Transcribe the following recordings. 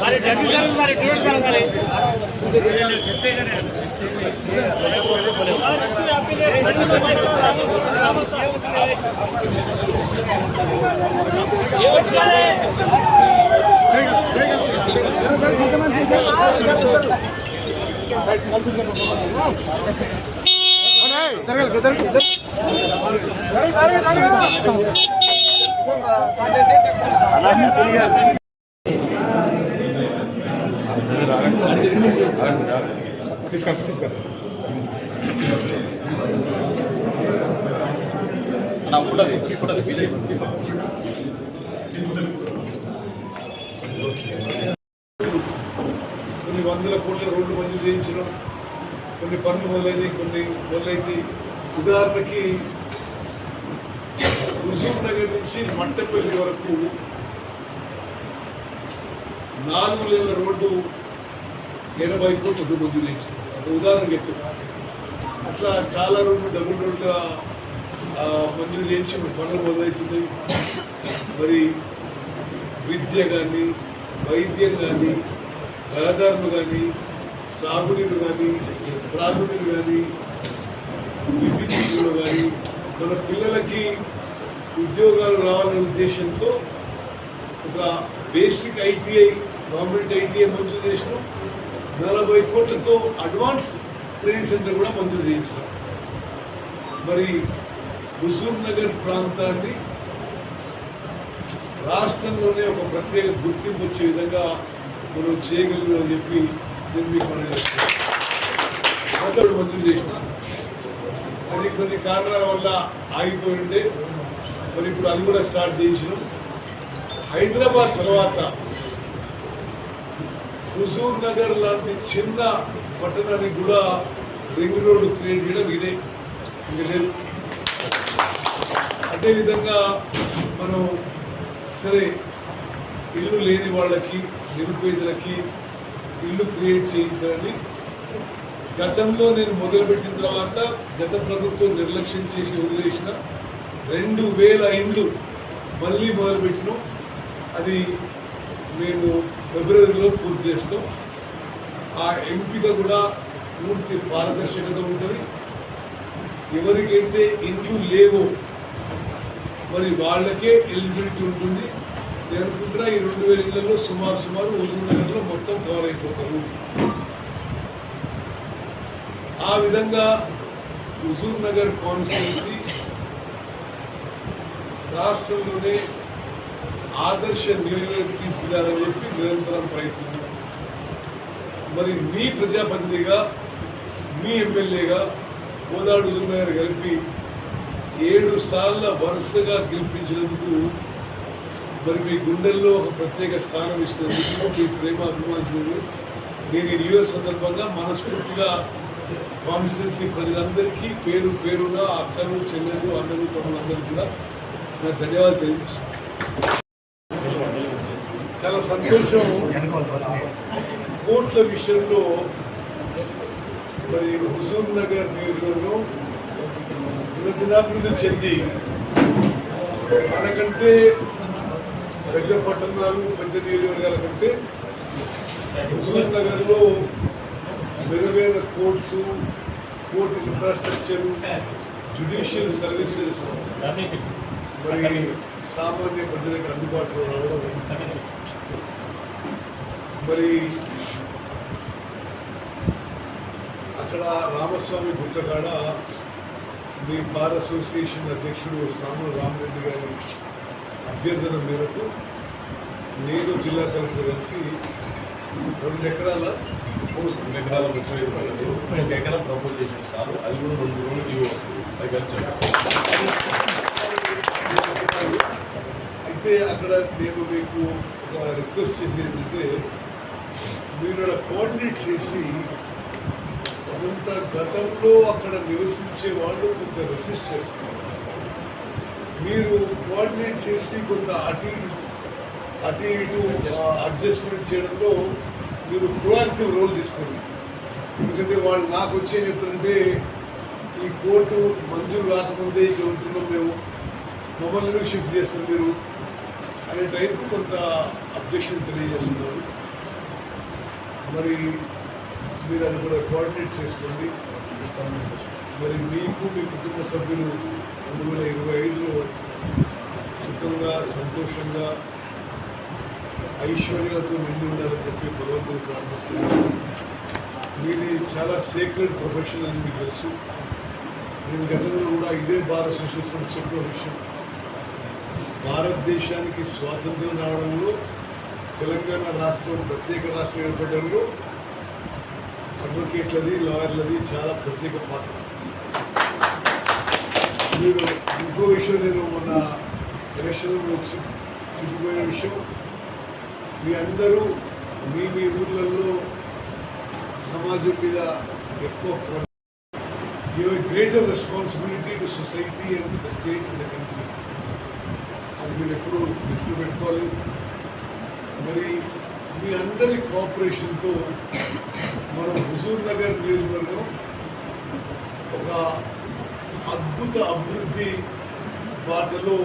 మరి డబ్బు గారు మరి చూడండి సార్ మరి తీసుకోండి తీసుకోండి నా ఫోటోది ఫోటోది కొన్ని వందల కోట్ల రోడ్లు మంజూరు చేయించడం కొన్ని పనులు మొదలైనవి కొన్ని మొదలైతే ఉదాహరణకి హుజూర్ నగర్ నుంచి మట్టపల్లి వరకు నాలుగు లేన్ల రోడ్డు ఎనభై కోట్లు మంజూరు చేసింది ఒక ఉదాహరణ చెప్తున్నా. అట్లా చాలా రోడ్లు డబుల్ రోడ్లు మంజూరు చేసి పనులు మొదలవుతుంది మరి విద్య కానీ వైద్యం కానీ రహదారులు కానీ సాగునీరు కానీ త్రాగునీరు కానీ విద్యుత్ కానీ మన పిల్లలకి ఉద్యోగాలు రావాలనే ఉద్దేశంతో ఒక బేసిక్ ఐటీఐ గవర్నమెంట్ ఐటీఐ మంజూరు చేసినాం. నలభై కోట్లతో అడ్వాన్స్ ట్రైనింగ్ సెంటర్ కూడా మంజూరు చేయించినాం. మరి హుజూర్ నగర్ ప్రాంతాన్ని రాష్ట్రంలోనే ఒక ప్రత్యేక గుర్తింపు వచ్చే విధంగా మనం చేయగలిగామని చెప్పి నేను మీకు మనం చేస్తున్నాను మంజూరు చేసిన. అది కొన్ని కారణాల వల్ల ఆగిపోయి ఉండే మరి ఇప్పుడు అది కూడా స్టార్ట్ చేసినాం హైదరాబాద్ తర్వాత హుజూర్ నగర్ లాంటి చిన్న పట్టణానికి కూడా రింగ్ రోడ్డు క్రియేట్ చేయడం ఇదే. ఇంక లేదు. అదేవిధంగా మనం సరే ఇల్లు లేని వాళ్ళకి నిరుపేదలకి ఇల్లు క్రియేట్ చేయించాలని గతంలో నేను మొదలుపెట్టిన తర్వాత గత ప్రభుత్వం నిర్లక్ష్యం చేసి వదిలేసిన రెండు వేల ఇండ్లు మళ్ళీ మొదలుపెట్టినాం. అది మేము ఫిబ్రవరిలో పూర్తి చేస్తాం. ఆ ఎంపిక కూడా పూర్తి పారదర్శకత ఉంటుంది. ఎవరికైతే ఇండ్లు లేవో మరి వాళ్ళకే ఎలిజిబిలిటీ ఉంటుంది. నేను అనుకుంటున్నా ఈ రెండు వేల ఇళ్ళలో సుమారు సుమారు హుజూర్ నగర్లో మొత్తం కవర్ అయిపోతారు. ఆ విధంగా హుజూర్ నగర్ కాన్స్టిట్యున్సీ రాష్ట్రంలోనే ఆదర్శ నియోజకవర్గం తీసుకురాలని చెప్పి నిరంతరం ప్రయత్నం మరి మీ ప్రజాప్రతినిధిగా మీ ఎమ్మెల్యేగా కోదాడు గారు కలిపి ఏడు సార్ల వరుసగా గెలిపించినందుకు మరి మీ గుండెల్లో ఒక ప్రత్యేక స్థానం ఇచ్చినందుకు మీ ప్రేమ అభిమానులు నేను ఈ న్యూ సందర్భంగా మనస్ఫూర్తిగా కాన్స్టిట్యున్సీ ప్రజలందరికీ పేరు పేరుగా అక్కలు చెల్లెలు అన్నలు తమ్ములందరికీ కూడా నా ధన్యవాదాలు తెలియజేస్తాను చాలా సంతోషం కోట్ల విషయంలో మరి హుజూర్ నగర్ నియోజకవర్గం దినాభివృద్ధి చెంది మనకంటే పెద్ద పట్టణాలు పెద్ద నియోజకవర్గాల కంటే హుజూర్ నగర్లో మెరుగైన courts court infrastructure judicial services మరి సామాన్య ప్రజలకు అందుబాటులో రావడం మరి అక్కడ రామస్వామి గుట్ట కాడ మీ బార్ అసోసియేషన్ అధ్యక్షుడు సాముల రామరెడ్డి గారి అభ్యర్థన మేరకు నేను జిల్లా కలెక్టర్ కలిసి రెండు ఎకరాల రెండు ఎకరాల ముప్పై ఐదు పడదు ఒక ఎకరం ప్రపోజ్ చేసిన సార్. అది కూడా రెండు రోజులు జీవో వస్తుంది. అది కలిసి అయితే అక్కడ నేను మీకు ఒక రిక్వెస్ట్ చేసేది ఏంటంటే మీరు కోఆర్డినేట్ చేసి కొంత గతంలో అక్కడ నివసించే వాళ్ళు కొంత రెసిస్ట్ చేస్తున్నారు. మీరు కోఆర్డినేట్ చేసి కొంత అటు అటు ఇటు అడ్జస్ట్మెంట్ చేయడంలో మీరు ప్రొయాక్టివ్ రోల్ తీసుకోండి. ఎందుకంటే వాళ్ళు నాకు వచ్చే చెప్తుంటే ఈ కోర్టు మంజూరు రాకముందే ఇక్కడ ఉంటున్నాం మేము. మమ్మల్ని షిఫ్ట్ చేస్తారు మీరు అనే టైపు కొంత అబ్జెక్షన్ తెలియజేస్తున్నారు మరి మీరు అది కూడా కోఆర్డినేట్ చేసుకోండి. మరి మీకు మీ కుటుంబ సభ్యులు రెండు వేల ఇరవై ఐదులో సుఖంగా సంతోషంగా ఐశ్వర్యాలతో నిండి ఉండాలని చెప్పి భగవంతుని ప్రార్థిస్తున్నాను మీది చాలా సేక్రెడ్ ప్రొఫెషన్ అని మీకు తెలుసు. నేను గతంలో కూడా ఇదే భారత అసోసియేషన్ చెప్పిన విషయం. భారతదేశానికి స్వాతంత్రం రావడంలో తెలంగాణ రాష్ట్రం ప్రత్యేక రాష్ట్రం ఏర్పడడంలో అడ్వకేట్లది లాయర్లది చాలా ప్రత్యేక పాత్ర. మీరు ఇంకో విషయం నేను మొన్న ఎలక్షన్లో చిక్కుపోయిన విషయం. మీ అందరూ మీ మీ ఊర్లలో సమాజం మీద ఎక్కువ you greater responsibility to society and the state and the country అది మీరు ఎప్పుడు దృష్టిలో పెట్టుకోవాలి. మరి మీ అందరి కోఆపరేషన్తో మనం హుజూర్ నగర్ నియోజకవర్గం ఒక అద్భుత అభివృద్ధి బాటలో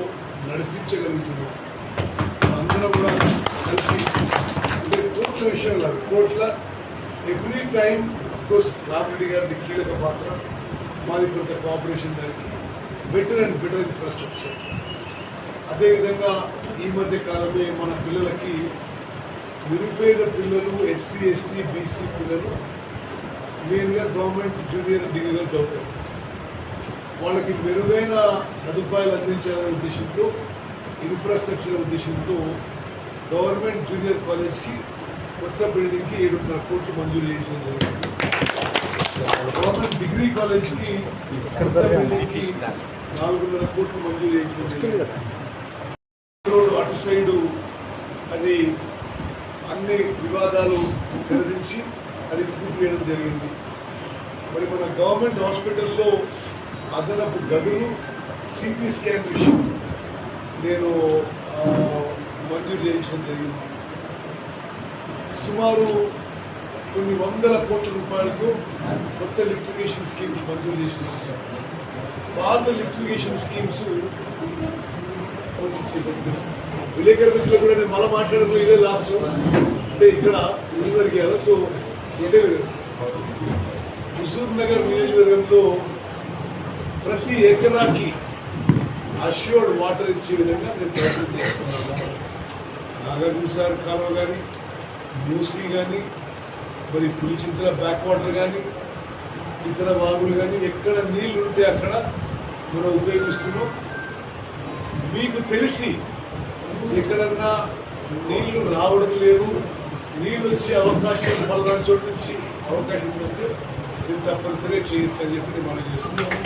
నడిపించగలుగుతున్నాం. అందరం కూడా కలిసి అంటే కోట్ల విషయం కాదు కోట్ల ఎవ్రీ టైం కోర్స్ రామిరెడ్డి గారిది కీలక పాత్ర. మాది కొంత కోఆపరేషన్ దానికి బెటర్ అండ్ బెటర్ ఇన్ఫ్రాస్ట్రక్చర్. అదేవిధంగా ఈ మధ్య కాలమే మన పిల్లలకి నిరుపేద పిల్లలు ఎస్సీ ఎస్టీ బీసీ పిల్లలు మెయిన్గా గవర్నమెంట్ జూనియర్ డిగ్రీలో చదువుతారు. వాళ్ళకి మెరుగైన సదుపాయాలు అందించాలనే ఉద్దేశంతో ఇన్ఫ్రాస్ట్రక్చర్ ఉద్దేశంతో గవర్నమెంట్ జూనియర్ కాలేజ్కి కొత్త బిల్డింగ్కి ఏడున్నర కోట్లు మంజూరు చేయించడం జరిగింది. గవర్నమెంట్ డిగ్రీ కాలేజ్కి నాలుగున్నర కోట్లు మంజూరు చేయించడం జరిగింది. రోడ్డు అటు సైడు అది అన్ని వివాదాలు తెరదించి అది పూర్తి చేయడం జరిగింది. మరి మన గవర్నమెంట్ హాస్పిటల్లో అదనపు గదులు సిటీ స్కాన్ విషయం నేను మంజూరు చేయించడం జరిగింది. సుమారు కొన్ని వందల కోట్ల రూపాయలతో కొత్త లిఫ్టిగేషన్ స్కీమ్స్ మంజూరు చేసిన పాత లిఫ్టిగేషన్ స్కీమ్స్ విలేకరుల మిత్రులు కూడా నేను మళ్ళీ మాట్లాడడం ఇదే లాస్ట్ అంటే ఇక్కడ ఇల్లు జరిగారు సో అంటే హుజూర్ నగర్ నియోజకవర్గంలో ప్రతి ఎకరాకి అష్యూర్డ్ వాటర్ ఇచ్చే విధంగా నేను ప్రయత్నం చేస్తున్నాను. నాగార్జునసార్ కాలువ కానీ మూసీ కానీ మరి పులిచింతల బ్యాక్ వాటర్ కానీ ఇతర వాగులు కానీ ఎక్కడ నీళ్ళు ఉంటే అక్కడ మనం ఉపయోగిస్తున్నాం. మీకు తెలిసి ఎక్కడన్నా నీళ్ళు రావడం లేవు నీళ్ళు వచ్చే అవకాశం పలానా చోటు నుంచి అవకాశం ఉంటే మీరు తప్పనిసరిగా చేయిస్తారని చెప్పి మనం చేస్తున్నాం